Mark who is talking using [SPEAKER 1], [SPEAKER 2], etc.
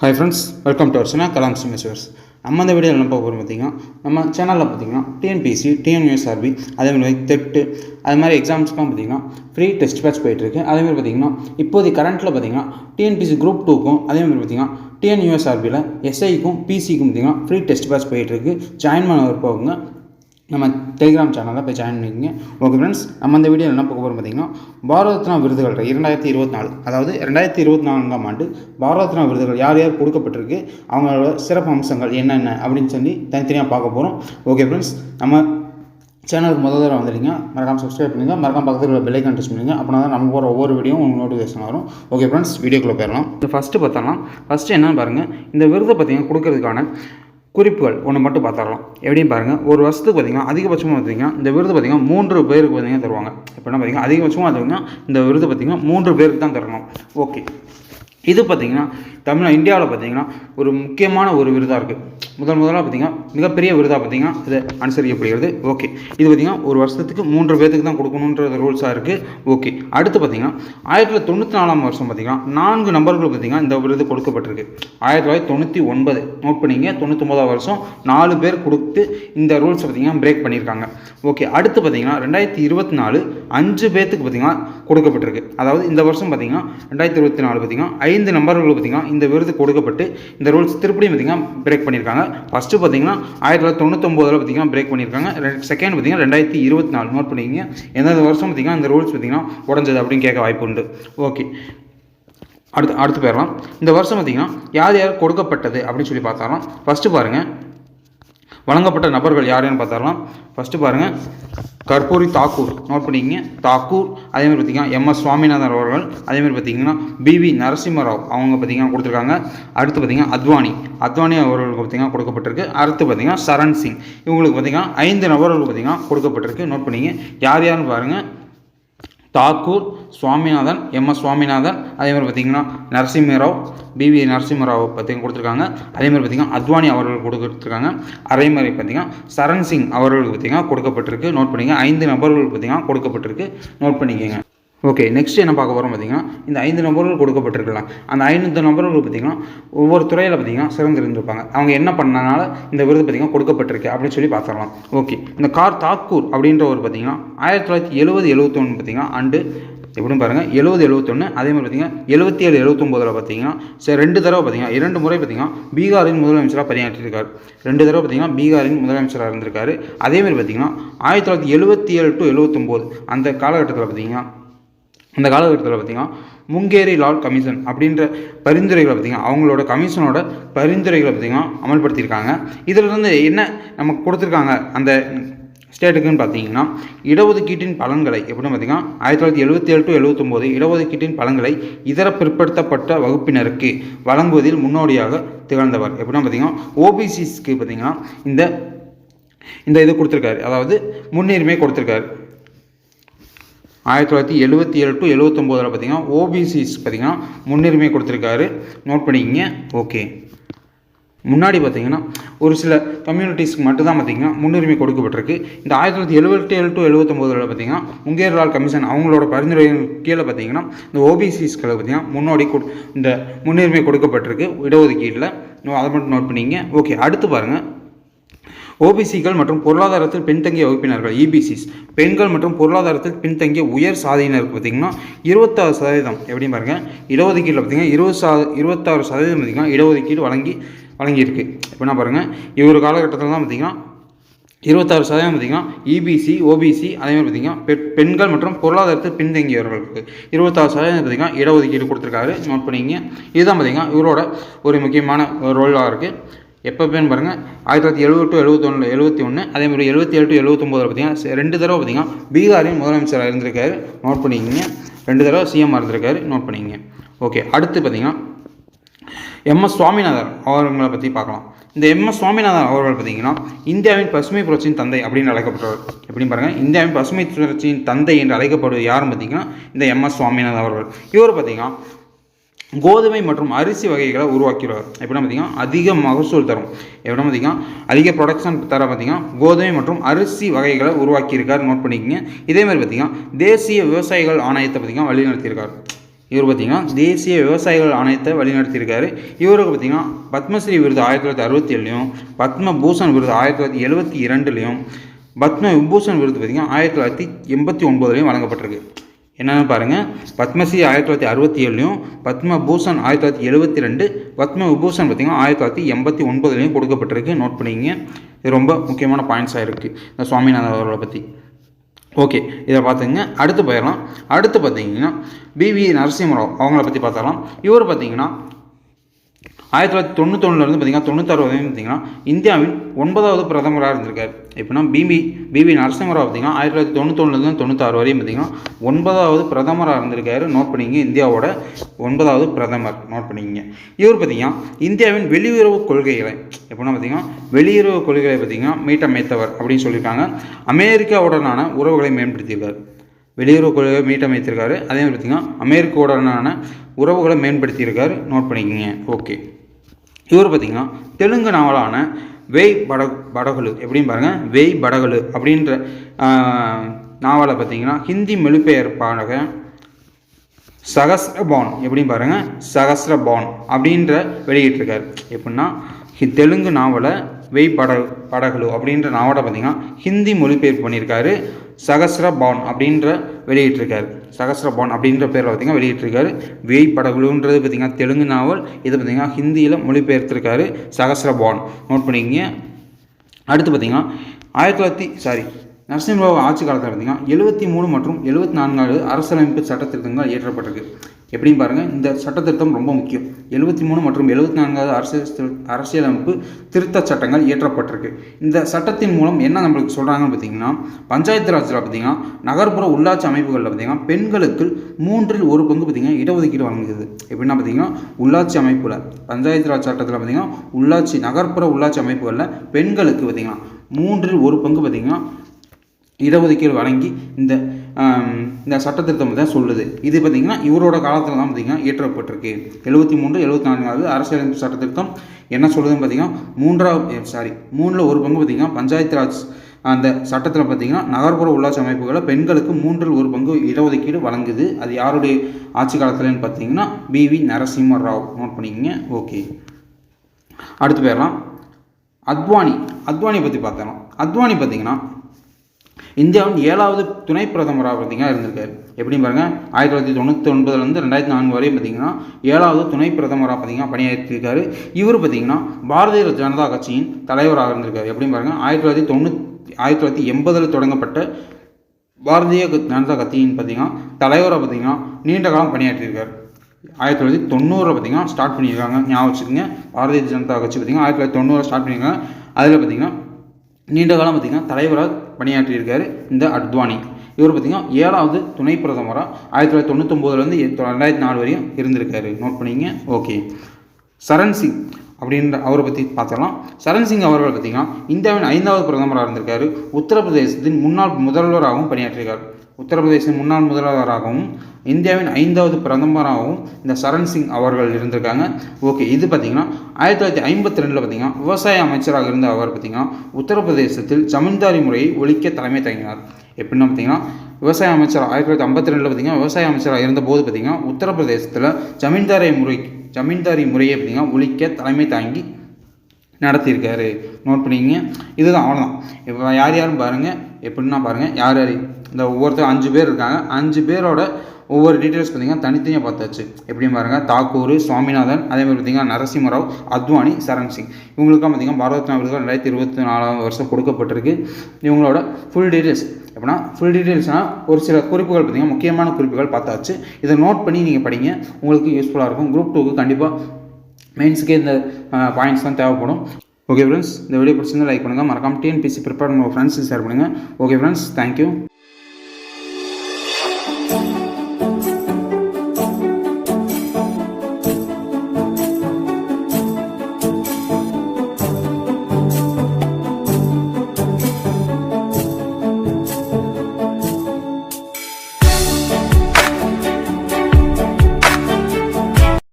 [SPEAKER 1] Hi friends welcome to our channel Kalam சிமெஸ்வர்ஸ் நம்ம இந்த வீடியோவில் என்ன பார்க்க போகிறோம் பார்த்தீங்கன்னா நம்ம சேனலில் பார்த்தீங்கன்னா டிஎன்பிசி டிஎன்யூஎஸ்ஆர்பி அதே மாதிரி தெட்டு அது மாதிரி எக்ஸாம்ஸ்க்குலாம் பார்த்தீங்கன்னா ஃப்ரீ டெஸ்ட் பேட்ச் போயிட்டுருக்கு. அதேமாதிரி பார்த்தீங்கன்னா இப்போதைக்கு கரண்ட்டில் பார்த்தீங்கன்னா டிஎன்பிசி குரூப் டூக்கும் அதேமாதிரி பார்த்தீங்கன்னா டிஎன்யூஎஸ்ஆர்பியில் எஸ்ஐக்கும் பிசிக்கும் பார்த்தீங்கன்னா ஃப்ரீ டெஸ்ட் பேட்ச் போயிட்டுருக்கு. ஜாயின் பண்ண விருப்பவங்க நம்ம டெலிகிராம் சேனலில் போய் ஜாயின் பண்ணிக்கோங்க. ஓகே ஃப்ரெண்ட்ஸ் நம்ம அந்த வீடியோ என்ன பார்க்க போகிறோம் பார்த்தீங்கன்னா பாரத்னா விருதுகள் இரண்டாயிரத்தி இருபத்தி நாலு அதாவது ரெண்டாயிரத்தி இருபத்தி நான்காம் ஆண்டு பாரத்னா விருதுகள் யார் யார் கொடுக்கப்பட்டிருக்கு அவங்களோட சிறப்பு அம்சங்கள் என்னென்ன அப்படின்னு சொல்லி தனித்தனியாக பார்க்க போகிறோம் ஓகே ஃப்ரெண்ட்ஸ் நம்ம சேனலுக்கு முதல் தடவை வந்துடுங்க மறக்காம சப்ஸ்கிரைப் பண்ணுங்கள் மறக்காம பக்கத்தில் உள்ள பெல்லை டச் பண்ணுங்கள் அப்படின்னா தான் நம்ம போகிற ஒவ்வொரு வீடியோ உங்களுக்கு நோட்டிஃபிகேஷன் வரும். ஓகே ஃப்ரெண்ட்ஸ் வீடியோக்குள்ளே போயிடலாம். இந்த ஃபஸ்ட்டு பார்த்தோம்னா ஃபஸ்ட்டு என்னென்னு பாருங்கள் இந்த விருதை பார்த்தீங்கன்னா கொடுக்கறதுக்கான குறிப்புகள் ஒன்று மட்டும் பார்த்துடலாம். எப்படின்னு பாருங்கள் ஒரு வருஷத்துக்கு பார்த்தீங்கன்னா அதிகபட்சமாக பார்த்தீங்கன்னா இந்த விருது பார்த்தீங்கன்னா மூன்று பேருக்கு பார்த்தீங்கன்னா தருவாங்க. இப்போ என்ன பார்த்தீங்கன்னா அதிகபட்சமாக பார்த்தீங்கன்னா இந்த விருது பார்த்தீங்கன்னா மூன்று பேருக்கு தான் தரணும். ஓகே. இது பார்த்தீங்கன்னா தமிழ் இந்தியாவில் பார்த்தீங்கன்னா ஒரு முக்கியமான ஒரு விருதாக இருக்குது முதல் முதலாக பார்த்தீங்கன்னா மிகப்பெரிய விருதாக பார்த்தீங்கன்னா இது அனுசரிக்கப்படுகிறது. ஓகே. இது பார்த்தீங்கன்னா ஒரு வருஷத்துக்கு மூன்று பேர்த்துக்கு தான் கொடுக்கணுன்ற ரூல்ஸாக இருக்குது ஓகே. அடுத்து பார்த்தீங்கன்னா ஆயிரத்தி தொள்ளாயிரத்தி தொண்ணூற்றி நாலாம் வருஷம் பார்த்தீங்கன்னா நான்கு நபர்கள் பார்த்தீங்கன்னா இந்த விருது கொடுக்கப்பட்டிருக்கு. ஆயிரத்தி தொள்ளாயிரத்தி தொண்ணூற்றி ஒன்பது நோட் பண்ணிங்க. தொண்ணூற்றொம்பதாம் வருஷம் நாலு பேர் கொடுத்து இந்த ரூல்ஸை பார்த்தீங்கன்னா பிரேக் பண்ணியிருக்காங்க. ஓகே. அடுத்து பார்த்தீங்கன்னா ரெண்டாயிரத்தி இருபத்தி நாலு அஞ்சு பேர்த்துக்கு பார்த்தீங்கன்னா கொடுக்கப்பட்டிருக்கு. அதாவது இந்த வருஷம் பார்த்தீங்கன்னா ரெண்டாயிரத்தி இருபத்தி நாலு பார்த்திங்கன்னா ஐந்து நம்பர்கள் பார்த்தீங்கன்னா இந்த விருது கொடுக்கப்பட்டு இந்த ரூல்ஸ் திருப்படியும் பார்த்தீங்கன்னா பிரேக் பண்ணியிருக்காங்க. ஃபஸ்ட்டு பார்த்தீங்கன்னா ஆயிரத்தி தொள்ளாயிரத்தி தொண்ணூத்தொம்போதில் பார்த்தீங்கன்னா பிரேக் பண்ணியிருக்காங்க. செகண்ட் பார்த்தீங்கன்னா ரெண்டாயிரத்தி இருபத்தி நாலு நோட் பண்ணிக்கிங்க எந்தெந்த வருஷம் பார்த்தீங்கன்னா இந்த ரூல்ஸ் பார்த்தீங்கன்னா உடஞ்சது அப்படின்னு கேட்க வாய்ப்பு உண்டு. ஓகே அடுத்து அடுத்து போயிடலாம். இந்த வருஷம் பார்த்தீங்கன்னா யார் யார் கொடுக்கப்பட்டது அப்படின்னு சொல்லி பார்த்தாலும் ஃபஸ்ட்டு பாருங்கள் வழங்கப்பட்ட நபர்கள் யாருன்னு பார்த்தாலாம் ஃபஸ்ட்டு பாருங்கள் கற்பூரி தாக்கூர். நோட் பண்ணிக்கிங்க. தாக்கூர் அதேமாதிரி பார்த்தீங்கன்னா எம்எஸ் சுவாமிநாதன் அவர்கள் அதேமாதிரி பார்த்தீங்கன்னா பிவி நரசிம்மராவ் அவங்க பார்த்தீங்கன்னா கொடுத்துருக்காங்க. அடுத்து பார்த்தீங்கன்னா அத்வானி. அத்வானி அவர்களுக்கு பார்த்தீங்கன்னா கொடுக்கப்பட்டிருக்கு. அடுத்து பார்த்தீங்கன்னா சரண் சிங். இவங்களுக்கு பார்த்தீங்கன்னா ஐந்து நபர்களுக்கு பார்த்தீங்கன்னா கொடுக்கப்பட்டிருக்கு. நோட் பண்ணிங்க யார் யாருன்னு பாருங்கள் தாக்கூர் சுவாமிநாதன் எம். எஸ். சுவாமிநாதன் அதே மாதிரி பார்த்தீங்கன்னா நரசிம்மராவ் பிவி நரசிம்மராவ் பற்றி கொடுத்துருக்காங்க. அதே மாதிரி பார்த்தீங்கன்னா அத்வானி அவர்கள் கொடுத்துருக்காங்க. அதே மாதிரி பார்த்தீங்கன்னா சரண் சிங் அவர்களுக்கு பார்த்திங்கன்னா கொடுக்கப்பட்டிருக்கு. நோட் பண்ணிங்க ஐந்து நபர்களுக்கு பார்த்தீங்கன்னா கொடுக்கப்பட்டிருக்கு. நோட் பண்ணிக்கோங்க. ஓகே நெக்ஸ்ட் என்ன பார்க்க போகிறோம் பார்த்தீங்கன்னா இந்த ஐந்து நபர்கள் கொடுக்கப்பட்டிருக்கலாம். அந்த ஐநூறு நபர்கள் பார்த்தீங்கன்னா ஒவ்வொரு துறையில் பார்த்தீங்கன்னா சிறந்திருந்திருப்பாங்க அவங்க என்ன பண்ணனால இந்த விருது பார்த்தீங்கன்னா கொடுக்கப்பட்டிருக்கு அப்படின்னு சொல்லி பார்த்துடலாம். ஓகே இந்த கார் தாக்கூர் அப்படின்ற ஒரு பார்த்தீங்கன்னா ஆயிரத்தி தொள்ளாயிரத்தி எழுபது எழுபத்தொன்று பார்த்தீங்கன்னா அண்டு எப்படின்னு பாருங்கள் எழுபது எழுபத்தொன்று அதே மாதிரி பார்த்தீங்கன்னா எழுபத்தி ஏழு எழுபத்தொம்போதில் பார்த்தீங்கன்னா சரி ரெண்டு தடவை பார்த்தீங்கன்னா இரண்டு முறை பார்த்தீங்கன்னா பீகாரின் முதலமைச்சராக பணியாற்றியிருக்காரு. ரெண்டு தடவை பார்த்தீங்கன்னா பீகாரின் முதலமைச்சராக இருந்திருக்காரு. அதேமாதிரி பார்த்தீங்கன்னா ஆயிரத்தி தொள்ளாயிரத்தி எழுபத்தி ஏழு டு எழுபத்தொம்போது அந்த காலகட்டத்தில் பார்த்தீங்கன்னா அந்த காலகட்டத்தில் பார்த்திங்கன்னா முங்கேரி லால் கமிஷன் அப்படின்ற பரிந்துரைகளை பார்த்திங்கன்னா அவங்களோட கமிஷனோட பரிந்துரைகளை பார்த்திங்கன்னா அமல்படுத்தியிருக்காங்க. இதிலிருந்து என்ன நமக்கு கொடுத்துருக்காங்க அந்த ஸ்டேட்டுக்குன்னு பார்த்தீங்கன்னா இடஒதுக்கீட்டின் பலன்களை எப்படின்னு பார்த்தீங்கன்னா ஆயிரத்தி தொள்ளாயிரத்தி எழுபத்தி ஏழு டு எழுபத்தொம்போது இடஒதுக்கீட்டின் பலன்களை இதர பிற்படுத்தப்பட்ட வகுப்பினருக்கு வழங்குவதில் முன்னோடியாக திகழ்ந்தவர். எப்படின்னா பார்த்தீங்கன்னா ஓபிசிஸ்க்கு பார்த்தீங்கன்னா இந்த இந்த இது கொடுத்துருக்காரு. அதாவது முன்னுரிமை கொடுத்துருக்காரு. ஆயிரத்தி தொள்ளாயிரத்தி எழுபத்தி ஏழு டு எழுபத்தொம்போதில் பார்த்தீங்கன்னா ஓபிசிஸ் பார்த்தீங்கன்னா முன்னுரிமை கொடுத்துருக்காரு. நோட் பண்ணிக்கிங்க. ஓகே முன்னாடி பார்த்தீங்கன்னா ஒரு சில கம்யூனிட்டிஸ்க்கு மட்டும்தான் பார்த்தீங்கன்னா முன்னுரிமை கொடுக்கப்பட்டிருக்கு. இந்த ஆயிரத்தி தொள்ளாயிரத்தி எழுபத்தி ஏழு டு எழுபத்தொம்போதில் பார்த்தீங்கன்னா முங்கேர்லால் கமிஷன் அவங்களோட பரிந்துரையின் கீழே பார்த்தீங்கன்னா இந்த ஓபிசிஸ்களை பார்த்தீங்கன்னா முன்னோடி கொடு இந்த முன்னுரிமை கொடுக்கப்பட்டிருக்கு. இடஒதுக்கீட்டில். அதை மட்டும் நோட் பண்ணிங்க ஓகே அடுத்து பாருங்கள் ஓபிசிகள் மற்றும் பொருளாதாரத்தில் பின்தங்கிய வகுப்பினர்கள் இபிசிஸ் பெண்கள் மற்றும் பொருளாதாரத்தில் பின்தங்கிய உயர் சாதியினருக்கு பார்த்திங்கன்னா இருபத்தாறு சதவீதம். எப்படி பாருங்கள் இடஒதுக்கீடு பார்த்திங்கன்னா இருபது சா இருபத்தாறு சதவீதம் பார்த்திங்கன்னா இடஒதுக்கீடு வழங்கி வழங்கியிருக்கு. எப்படின்னா பாருங்கள் இவர் காலகட்டத்தில் தான் பார்த்திங்கன்னா இருபத்தாறு சதவீதம் பார்த்திங்கன்னா இபிசி ஓபிசி அதேமாதிரி பார்த்திங்கன்னா பெ பெண்கள் மற்றும் பொருளாதாரத்தில் பின்தங்கியவர்களுக்கு இருபத்தாறு சதவீதம் பார்த்திங்கன்னா இடஒதுக்கீடு கொடுத்துருக்காரு. நோட் பண்ணிங்க இதுதான் பார்த்திங்கன்னா இவரோட ஒரு முக்கியமான ரோலாக இருக்குது எப்போப்பேன்னு பாருங்கள் ஆயிரத்தி தொள்ளாயிரத்தி எழுபது டு எழுபத்தொன்று எழுபத்தி ஒன்று அதே மாதிரி எழுபத்தி ஏழு டு எழுபத்தொம்போதில் பார்த்தீங்கன்னா ரெண்டு தடவை பார்த்தீங்கன்னா பீகாரின் முதலமைச்சராக இருந்திருக்காரு. நோட் பண்ணிக்கிங்க. ரெண்டு தடவை சிஎம் இருந்திருக்காரு. நோட் பண்ணிக்கிங்க. ஓகே அடுத்து பார்த்தீங்கன்னா எம்எஸ் சுவாமிநாதன் அவர்களை பற்றி பார்க்கலாம். இந்த எம்எஸ் சுவாமிநாதன் அவர்கள் பார்த்தீங்கன்னா இந்தியாவின் பசுமை புரட்சியின் தந்தை அப்படின்னு அழைக்கப்பட்டவர். எப்படின்னு பாருங்கள் இந்தியாவின் பசுமை புரட்சியின் தந்தை என்று அழைக்கப்படுவது யாரும் பார்த்தீங்கன்னா இந்த எம்எஸ் சுவாமிநாதன் அவர்கள். இவர் பார்த்தீங்கன்னா கோதுமை மற்றும் அரிசி வகைகளை உருவாக்கிறார் எப்படின்னா பார்த்தீங்கன்னா அதிக மகசூல் தரும். எப்படின்னா பார்த்தீங்கன்னா அதிக ப்ரொடக்ஷன் தர பார்த்தீங்கன்னா கோதுமை மற்றும் அரிசி வகைகளை உருவாக்கியிருக்கார். நோட் பண்ணிக்கோங்க. இதே மாதிரி பார்த்தீங்கன்னா தேசிய விவசாயிகள் ஆணையத்தை பார்த்தீங்கன்னா வழிநடத்தியிருக்கார். இவர் பார்த்தீங்கன்னா தேசிய விவசாயிகள் ஆணையத்தை வழிநடத்தியிருக்காரு. இவருக்கு பார்த்தீங்கன்னா பத்மஸ்ரீ விருது ஆயிரத்தி தொள்ளாயிரத்தி அறுபத்தி ஏழுலையும் பத்ம பூஷன் விருது ஆயிரத்தி தொள்ளாயிரத்தி எழுபத்தி இரண்டுலையும் பத்ம விபூஷன் விருது பார்த்திங்கன்னா ஆயிரத்தி தொள்ளாயிரத்தி எண்பத்தி ஒன்பதுலையும் வழங்கப்பட்டிருக்கு. என்னென்னு பாருங்கள் பத்மஸ்ரீ ஆயிரத்தி தொள்ளாயிரத்தி அறுபத்தி ஏழுலையும் பத்ம பூஷன் ஆயிரத்தி தொள்ளாயிரத்தி எழுபத்தி ரெண்டு பத்ம விபூஷன் பார்த்தீங்கன்னா ஆயிரத்தி தொள்ளாயிரத்தி எண்பத்தி ஒன்பதுலேயும் கொடுக்கப்பட்டிருக்கு. நோட் பண்ணிக்கிங்க இது ரொம்ப முக்கியமான பாயிண்ட்ஸாக இருக்குது இந்த சுவாமிநாதன் அவர்களை பற்றி ஓகே இதை பார்த்துங்க. அடுத்து போயிடலாம். அடுத்து பார்த்தீங்கன்னா பிவி நரசிம்மராவ் அவங்கள பற்றி பார்த்தாலாம் இவர் பார்த்தீங்கன்னா ஆயிரத்தி தொள்ளாயிரத்தி தொண்ணூத்தொன்னுலேருந்து பார்த்தீங்கன்னா தொண்ணூத்தாறு வரையும் பார்த்தீங்கன்னா இந்தியாவின் ஒன்பதாவது பிரதமராக இருந்திருக்கார். எப்படின்னா பிபி பிபி நரசிம்மராவ் பார்த்தீங்கன்னா ஆயிரத்தி தொள்ளாயிரத்தி தொண்ணூத்தொன்னுலேருந்து தொண்ணூத்தாறு வரையும் பார்த்தீங்கன்னா ஒன்பதாவது பிரதமராக இருந்திருக்காரு. நோட் பண்ணிங்க இந்தியாவோட ஒன்பதாவது பிரதமர். நோட் பண்ணிக்கிங்க. இவர் பார்த்தீங்கன்னா இந்தியாவின் வெளியுறவு கொள்கைகளை எப்படின்னா பார்த்தீங்கன்னா வெளியுறவு கொள்கைகளை பார்த்தீங்கன்னா மீட்டமைத்தவர் அப்படின்னு சொல்லியிருக்காங்க. அமெரிக்காவுடனான உறவுகளை மேம்படுத்தியிருக்கார். வெளியுறவு கொள்கை மீட்டமைத்திருக்காரு. அதே மாதிரி பார்த்தீங்கன்னா அமெரிக்காவுடனான உறவுகளை மேம்படுத்தியிருக்காரு. நோட் பண்ணிக்கோங்க. ஓகே இவர் பார்த்தீங்கன்னா தெலுங்கு நாவலான வேய் பட படகுலு எப்படின்னு பாருங்கள் வேய் படகுலு அப்படின்ற நாவலை பார்த்தீங்கன்னா ஹிந்தி மொழிபெயர்ப்பாக சகஸ்ரபான் எப்படின்னு பாருங்கள் சகஸ்ரபான் அப்படின்ற வெளியிட்டிருக்காரு. எப்படின்னா தெலுங்கு நாவலை வெய் பட படகுலு அப்படின்ற நாவலை பார்த்தீங்கன்னா ஹிந்தி மொழிபெயர்ப்பு பண்ணியிருக்காரு. சகஸ்ரபான் அப்படின்ற வெளியிட்டிருக்காரு. சகஸ்ரபான் அப்படின்ற பேரில் பார்த்தீங்கன்னா வெளியிட்டிருக்காரு. வெய் படகுலுன்றது பார்த்தீங்கன்னா தெலுங்கு நாவல். இது பார்த்தீங்கன்னா ஹிந்தியில் மொழிபெயர்த்திருக்காரு சகஸ்ரபான் நோட் பண்ணிக்கிங்க. அடுத்து பார்த்தீங்கன்னா ஆயிரத்தி தொள்ளாயிரத்தி சாரி நரசிம்மராவ் ஆட்சி காலத்தில் பார்த்தீங்கன்னா எழுபத்தி மூணு மற்றும் எழுபத்தி நான்காவது அரசியலமைப்பு சட்டத்திருத்தங்கள் இயற்றப்பட்டிருக்கு. எப்படின்னு பாருங்கள் இந்த சட்டத்திருத்தம் ரொம்ப முக்கியம். எழுபத்தி மூணு மற்றும் எழுபத்தி நான்காவது அரசியல் அரசியலமைப்பு திருத்த சட்டங்கள் இயற்றப்பட்டிருக்கு. இந்த சட்டத்தின் மூலம் என்ன நம்மளுக்கு சொல்கிறாங்கன்னு பார்த்தீங்கன்னா பஞ்சாயத்து ராஜில் பார்த்தீங்கன்னா நகர்ப்புற உள்ளாட்சி அமைப்புகளில் பார்த்தீங்கன்னா பெண்களுக்கு மூன்றில் ஒரு பங்கு பார்த்தீங்கன்னா இடஒதுக்கீடு வழங்குது. எப்படின்னா பார்த்தீங்கன்னா உள்ளாட்சி அமைப்பில் பஞ்சாயத்து ராஜ் சட்டத்தில் பார்த்தீங்கன்னா உள்ளாட்சி நகர்ப்புற உள்ளாட்சி அமைப்புகளில் பெண்களுக்கு பார்த்தீங்கன்னா மூன்றில் ஒரு பங்கு பார்த்தீங்கன்னா இடஒதுக்கீடு வழங்கி இந்த இந்த சட்டத்திருத்தம் தான் சொல்லுது. இது பார்த்திங்கன்னா இவரோட காலத்தில் தான் பார்த்திங்கன்னா இயற்றப்பட்டிருக்கு. எழுபத்தி மூன்று எழுபத்தி நான்காவது அரசியலமைப்பு சட்டத்திருத்தம் என்ன சொல்லுதுன்னு பார்த்தீங்கன்னா மூன்றாவது சாரி மூணில் ஒரு பங்கு பார்த்திங்கன்னா பஞ்சாயத்து ராஜ் அந்த சட்டத்தில் பார்த்தீங்கன்னா நகர்ப்புற உள்ளாட்சி அமைப்புகளை பெண்களுக்கு மூன்றில் ஒரு பங்கு இடஒதுக்கீடு வழங்குது. அது யாருடைய ஆட்சி காலத்துலன்னு பார்த்தீங்கன்னா பிவி நரசிம்ம ராவ் நோட் பண்ணிக்கோங்க. ஓகே அடுத்து போயிடலாம். அத்வானி. அத்வானி பற்றி பார்த்தோம் அத்வானி பார்த்தீங்கன்னா இந்தியாவின் ஏழாவது துணை பிரதமராக பார்த்தீங்கன்னா இருந்திருக்காரு. எப்படின்னு பாருங்கள் ஆயிரத்தி தொள்ளாயிரத்தி தொண்ணூற்றி ஒன்பதுலேருந்து ரெண்டாயிரத்தி நான்கு வரையும் பார்த்தீங்கன்னா ஏழாவது துணை பிரதமராக பார்த்தீங்கன்னா பணியாற்றியிருக்காரு. இவர் பார்த்திங்கன்னா பாரதிய ஜனதா கட்சியின் தலைவராக இருந்திருக்காரு. எப்படின்னு பாருங்கள் ஆயிரத்தி தொள்ளாயிரத்தி தொண்ணூற்றி ஆயிரத்தி தொள்ளாயிரத்தி எண்பதில் தொடங்கப்பட்ட பாரதிய க- ஜனதா கட்சியின் பார்த்தீங்கன்னா தலைவராக பார்த்திங்கன்னா நீண்ட காலம் பணியாற்றியிருக்காரு. ஆயிரத்தி தொள்ளாயிரத்தி தொண்ணூறில் பார்த்தீங்கன்னா ஸ்டார்ட் பண்ணியிருக்காங்க. ஞாபகம் வச்சுக்கோங்க பாரதிய ஜனதா கட்சி பார்த்தீங்கன்னா ஆயிரத்தி தொள்ளாயிரத்தி தொண்ணூறில் ஸ்டார்ட் பண்ணியிருக்காங்க. அதில் பார்த்தீங்கன்னா நீண்ட காலம் பார்த்திங்கன்னா தலைவராக பணியாற்றியிருக்காரு இந்த அத்வானி. இவர் பார்த்தீங்கன்னா ஏழாவது துணை பிரதமராக ஆயிரத்தி தொள்ளாயிரத்தி தொண்ணூத்தொம்போதுலேருந்து ரெண்டாயிரத்தி நாலு வரையும் இருந்திருக்காரு. நோட் பண்ணிங்க. ஓகே சரண் சிங் அப்படின்ற அவரை பற்றி பார்த்தலாம் சரண் சிங் அவர்கள் பார்த்தீங்கன்னா இந்தியாவின் ஐந்தாவது பிரதமராக இருந்திருக்காரு. உத்தரப்பிரதேசத்தின் முன்னாள் முதல்வராகவும் பணியாற்றியிருக்கார். உத்தரப்பிரதேசின் முன்னாள் முதல்வராகவும் இந்தியாவின் ஐந்தாவது பிரதமராகவும் இந்த சரண் சிங் அவர்கள் இருந்திருக்காங்க. ஓகே இது பார்த்திங்கன்னா ஆயிரத்தி தொள்ளாயிரத்தி ஐம்பத்தி ரெண்டில் பார்த்தீங்கன்னா விவசாய அமைச்சராக இருந்த அவர் பார்த்தீங்கன்னா உத்தரப்பிரதேசத்தில் ஜமீன்தாரி முறையை ஒழிக்க தலைமை தங்கினார். எப்படின்னா பார்த்தீங்கன்னா விவசாய அமைச்சர் ஆயிரத்தி தொள்ளாயிரத்தி ஐம்பத்தி ரெண்டில் பார்த்தீங்கன்னா விவசாய அமைச்சராக இருந்தபோது பார்த்தீங்கன்னா உத்தரப்பிரதேசத்தில் ஜமீன்தாரி முறை ஜமீன்தாரி முறையை பார்த்தீங்கன்னா ஒழிக்க தலைமை தாங்கி நடத்தியிருக்காரு. நோட் பண்ணிக்கங்க. இதுதான் அவ்வளோதான் இப்போ யார் யாரும் பாருங்கள் எப்படின்னா பாருங்கள் யார் யார்? இந்த ஒவ்வொருத்தர் அஞ்சு பேர் இருக்காங்க. அஞ்சு பேரோட ஒவ்வொரு டீட்டெயில்ஸ் பார்த்தீங்கன்னா தனித்தனியாக பார்த்தாச்சு. எப்படியும் பாருங்கள் தாக்கூர் சுவாமிநாதன் அதே மாதிரி பார்த்தீங்கன்னா நரசிம்மராவ் அத்வானி சரண் சிங் இவங்களுக்காக பார்த்தீங்கன்னா பாரத ரத்னா ரெண்டாயிரத்தி இருபத்தி நாலாம் வருஷம் கொடுக்கப்பட்டிருக்கு. இவங்களோட ஃபுல் டீட்டெயில்ஸ் எப்படின்னா ஃபுல் டீட்டெயில்ஸ்னால் ஒரு சில குறிப்புகள் பார்த்தீங்கன்னா முக்கியமான குறிப்புகள் பார்த்தாச்சு. இதை நோட் பண்ணி நீங்கள் படிங்க. உங்களுக்கு யூஸ்ஃபுல்லாக இருக்கும். குரூப் டூக்கு கண்டிப்பாக மெயின்ஸுக்கே இந்த பாயிண்ட்ஸ் தான் தேவைப்படும். ஓகே ஃப்ரெண்ட்ஸ் இந்த வீடியோ பிடிச்சிருந்தா லைக் பண்ணுங்கள் மறக்காம டிஎன்பிசி ப்ரிப்பேர் உங்கள் ஃப்ரெண்ட்ஸுக்கு ஷேர் பண்ணுங்கள் ஓகே ஃப்ரெண்ட்ஸ் தேங்க்யூ